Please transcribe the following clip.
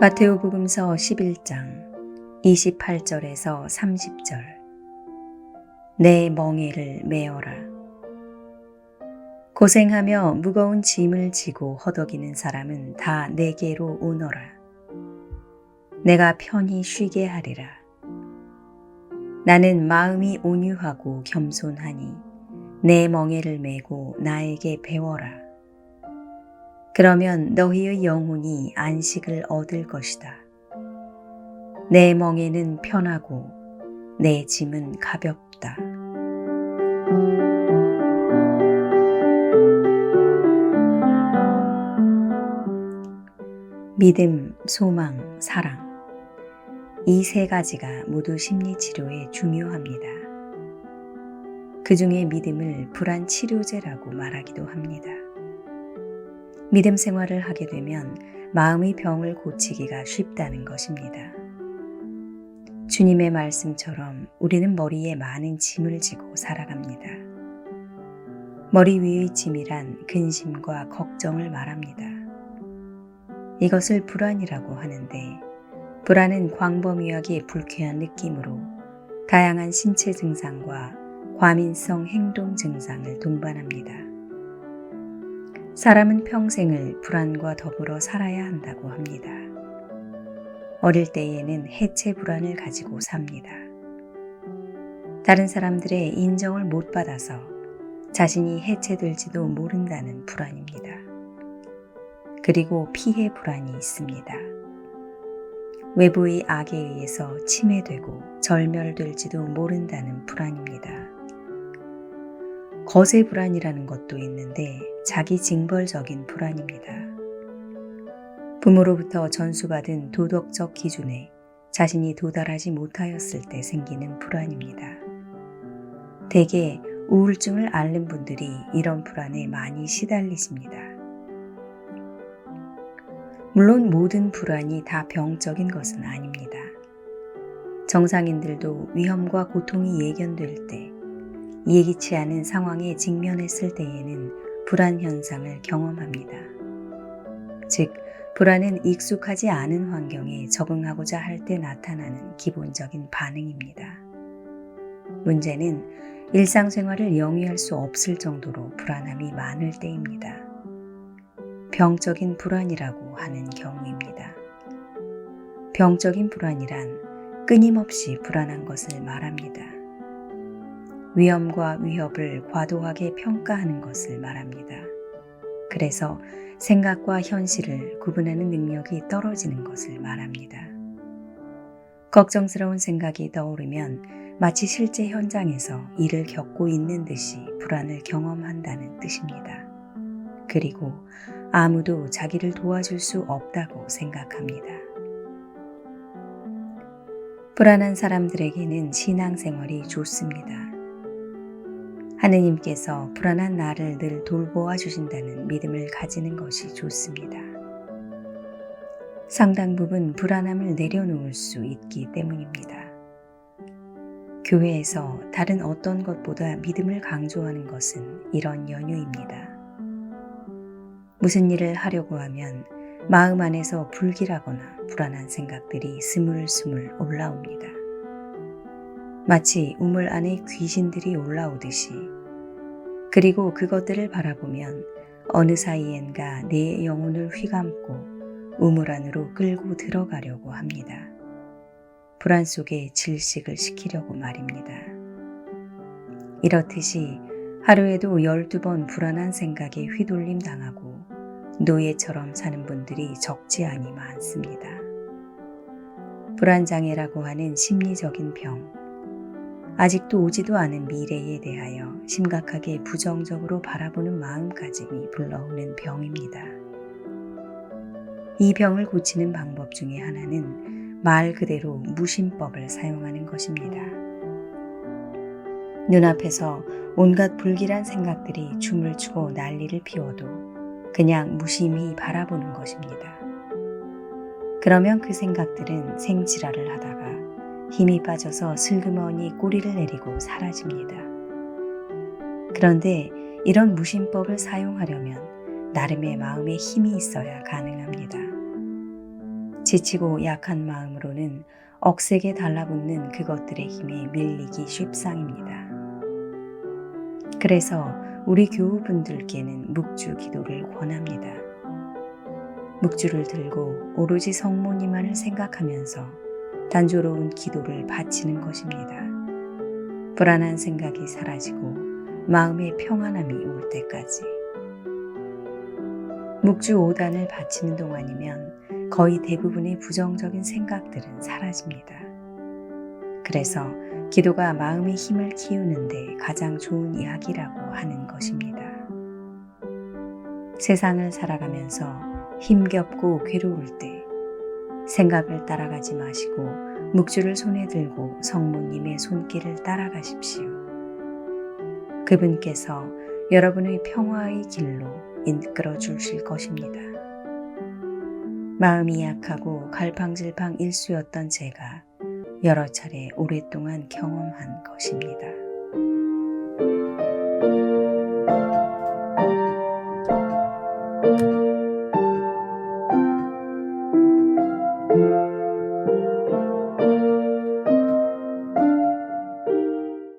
마테오복음서 11장 28절에서 30절. 내 멍에를 메어라. 고생하며 무거운 짐을 지고 허덕이는 사람은 다 내게로 오너라. 내가 편히 쉬게 하리라. 나는 마음이 온유하고 겸손하니 내 멍에를 메고 나에게 배워라 그러면 너희의 영혼이 안식을 얻을 것이다. 내 멍에는 편하고 내 짐은 가볍다. 믿음, 소망, 사랑. 이 세 가지가 모두 심리 치료에 중요합니다. 그 중에 믿음을 불안 치료제라고 말하기도 합니다. 믿음 생활을 하게 되면 마음의 병을 고치기가 쉽다는 것입니다. 주님의 말씀처럼 우리는 머리에 많은 짐을 지고 살아갑니다. 머리 위의 짐이란 근심과 걱정을 말합니다. 이것을 불안이라고 하는데, 불안은 광범위하게 불쾌한 느낌으로 다양한 신체 증상과 과민성 행동 증상을 동반합니다. 사람은 평생을 불안과 더불어 살아야 한다고 합니다. 어릴 때에는 해체 불안을 가지고 삽니다. 다른 사람들의 인정을 못 받아서 자신이 해체될지도 모른다는 불안입니다. 그리고 피해 불안이 있습니다. 외부의 악에 의해서 침해되고 절멸될지도 모른다는 불안입니다. 거세 불안이라는 것도 있는데 자기 징벌적인 불안입니다. 부모로부터 전수받은 도덕적 기준에 자신이 도달하지 못하였을 때 생기는 불안입니다. 대개 우울증을 앓는 분들이 이런 불안에 많이 시달리십니다. 물론 모든 불안이 다 병적인 것은 아닙니다. 정상인들도 위험과 고통이 예견될 때 예기치 않은 상황에 직면했을 때에는 불안 현상을 경험합니다. 즉, 불안은 익숙하지 않은 환경에 적응하고자 할 때 나타나는 기본적인 반응입니다. 문제는 일상생활을 영위할 수 없을 정도로 불안함이 많을 때입니다. 병적인 불안이라고 하는 경우입니다. 병적인 불안이란 끊임없이 불안한 것을 말합니다. 위험과 위협을 과도하게 평가하는 것을 말합니다. 그래서 생각과 현실을 구분하는 능력이 떨어지는 것을 말합니다. 걱정스러운 생각이 떠오르면 마치 실제 현장에서 일을 겪고 있는 듯이 불안을 경험한다는 뜻입니다. 그리고 아무도 자기를 도와줄 수 없다고 생각합니다. 불안한 사람들에게는 신앙생활이 좋습니다. 하느님께서 불안한 나를 늘 돌보아 주신다는 믿음을 가지는 것이 좋습니다. 상당 부분 불안함을 내려놓을 수 있기 때문입니다. 교회에서 다른 어떤 것보다 믿음을 강조하는 것은 이런 연유입니다. 무슨 일을 하려고 하면 마음 안에서 불길하거나 불안한 생각들이 스물스물 올라옵니다. 마치 우물 안에 귀신들이 올라오듯이 그리고 그것들을 바라보면 어느 사이엔가 내 영혼을 휘감고 우물 안으로 끌고 들어가려고 합니다. 불안 속에 질식을 시키려고 말입니다. 이렇듯이 하루에도 12번 불안한 생각에 휘둘림 당하고 노예처럼 사는 분들이 적지 않이 많습니다. 불안장애라고 하는 심리적인 병, 아직도 오지도 않은 미래에 대하여 심각하게 부정적으로 바라보는 마음가짐이 불러오는 병입니다. 이 병을 고치는 방법 중에 하나는 말 그대로 무심법을 사용하는 것입니다. 눈앞에서 온갖 불길한 생각들이 춤을 추고 난리를 피워도 그냥 무심히 바라보는 것입니다. 그러면 그 생각들은 생지랄을 하다가 힘이 빠져서 슬그머니 꼬리를 내리고 사라집니다. 그런데 이런 무심법을 사용하려면 나름의 마음에 힘이 있어야 가능합니다. 지치고 약한 마음으로는 억세게 달라붙는 그것들의 힘에 밀리기 쉽상입니다. 그래서 우리 교우분들께는 묵주 기도를 권합니다. 묵주를 들고 오로지 성모님만을 생각하면서 단조로운 기도를 바치는 것입니다. 불안한 생각이 사라지고 마음의 평안함이 올 때까지. 묵주 5단을 바치는 동안이면 거의 대부분의 부정적인 생각들은 사라집니다. 그래서 기도가 마음의 힘을 키우는데 가장 좋은 이야기라고 하는 것입니다. 세상을 살아가면서 힘겹고 괴로울 때 생각을 따라가지 마시고 묵주를 손에 들고 성모님의 손길을 따라가십시오. 그분께서 여러분의 평화의 길로 이끌어 주실 것입니다. 마음이 약하고 갈팡질팡 일수였던 제가 여러 차례 오랫동안 경험한 것입니다.